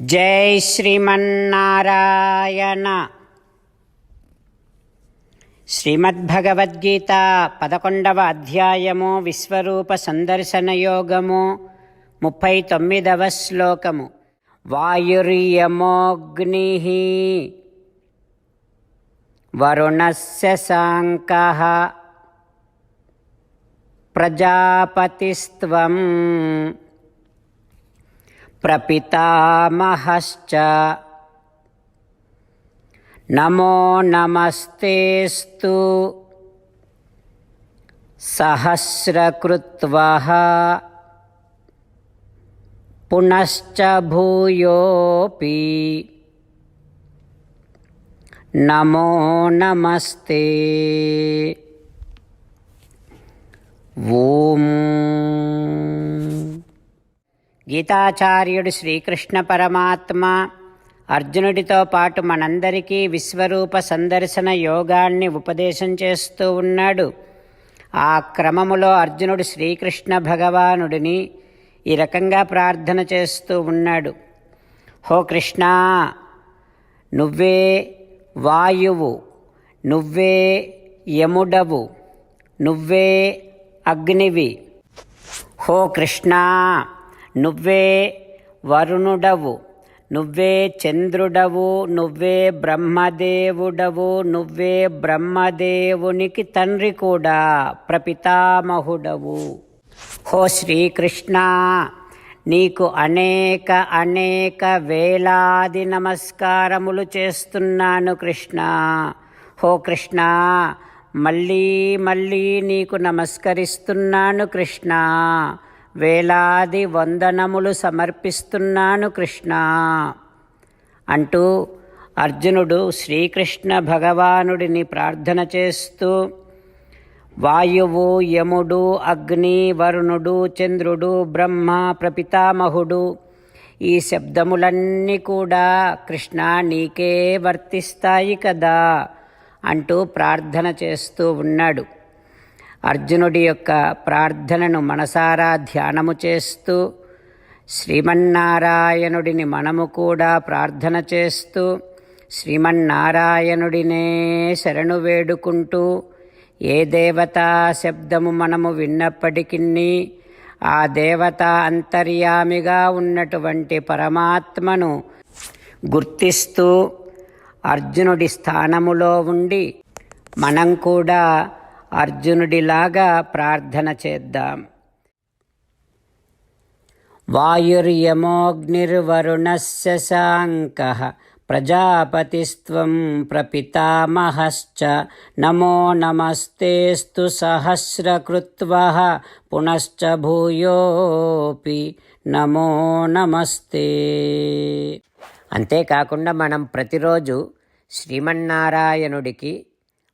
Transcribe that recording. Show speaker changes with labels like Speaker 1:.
Speaker 1: జై శ్రీమన్నారాయణ. శ్రీమద్భగవద్గీత పదకొండవ అధ్యాయము విశ్వరూప సందర్శన యోగము ముప్పై తొమ్మిదవ శ్లోకము. వాయుర్యమోగ్ని వరుణస్య సాంక ప్రజాపతిస్త్వం. ప్రపితామహశ్చ నమో నమస్తేస్తు సహస్రకృత్వః పునశ్చ భూయోపి నమో నమస్తే ఓం గీతాచార్యుడు శ్రీకృష్ణ పరమాత్మ. అర్జునుడితో పాటు మనందరికీ విశ్వరూప సందర్శన యోగాన్ని ఉపదేశం చేస్తూ ఉన్నాడు. ఆ క్రమములో అర్జునుడు శ్రీకృష్ణ భగవానుడిని ఈ రకంగా ప్రార్థన చేస్తూ ఉన్నాడు. హో కృష్ణా నువ్వే వాయువు నువ్వే యముడవు నువ్వే అగ్నివి. హో కృష్ణా నువ్వే వరుణుడవు నువ్వే చంద్రుడవు నువ్వే బ్రహ్మదేవుడవు నువ్వే బ్రహ్మదేవునికి తండ్రి కూడా ప్రపితామహుడవు. హో శ్రీకృష్ణ నీకు అనేక అనేక వేలాది నమస్కారములు చేస్తున్నాను కృష్ణ. హో కృష్ణ మళ్ళీ మళ్ళీ నీకు నమస్కరిస్తున్నాను కృష్ణ. వేలాది వందనములు సమర్పిస్తున్నాను కృష్ణ. అంటూ అర్జునుడు శ్రీకృష్ణ భగవానుడిని ప్రార్థన చేస్తూ వాయువు యముడు అగ్ని వరుణుడు చంద్రుడు బ్రహ్మ ప్రపితామహుడు ఈ శబ్దములన్నీ కూడా కృష్ణ నీకే వర్తిస్తాయి కదా అంటూ ప్రార్థన చేస్తూ ఉన్నాడు. అర్జునుడి యొక్క ప్రార్థనను మనసారా ధ్యానము చేస్తూ శ్రీమన్నారాయణుడిని మనము కూడా ప్రార్థన చేస్తూ శ్రీమన్నారాయణుడినే శరణు వేడుకుంటూ ఏ దేవతా శబ్దము మనము విన్నప్పటికీ ఆ దేవత అంతర్యామిగా ఉన్నటువంటి పరమాత్మను గుర్తిస్తూ అర్జునుడి స్థానములో ఉండి మనం కూడా అర్జునుడిలాగా ప్రార్థన చేద్దాం. వాయుర్యమోగ్నిర్వరుణస్య శాంకః ప్రజాపతిస్త్వం ప్రపితామహశ్చ నమో నమస్తేస్తు సహస్రకృత్వ పునశ్చ భూయోపి నమో నమస్తే. అంతేకాకుండా మనం ప్రతిరోజు శ్రీమన్నారాయణుడికి